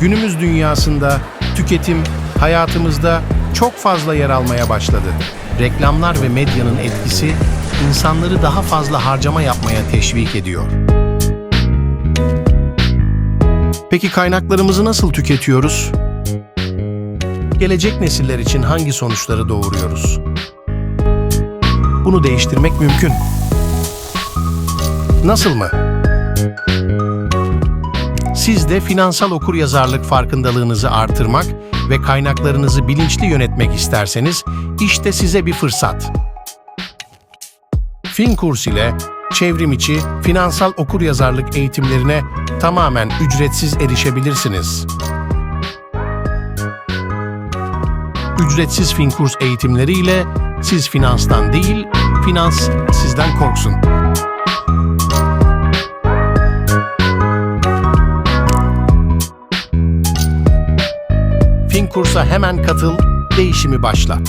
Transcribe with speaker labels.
Speaker 1: Günümüz dünyasında tüketim hayatımızda çok fazla yer almaya başladı. Reklamlar ve medyanın etkisi insanları daha fazla harcama yapmaya teşvik ediyor. Peki kaynaklarımızı nasıl tüketiyoruz? Gelecek nesiller için hangi sonuçları doğuruyoruz? Bunu değiştirmek mümkün. Nasıl mı? Siz de finansal okuryazarlık farkındalığınızı artırmak ve kaynaklarınızı bilinçli yönetmek isterseniz işte size bir fırsat. FinKurs ile çevrim içi finansal okuryazarlık eğitimlerine tamamen ücretsiz erişebilirsiniz. Ücretsiz FinKurs eğitimleriyle siz finanstan değil, finans sizden korksun. FinKurs'a hemen katıl, değişimi başlat.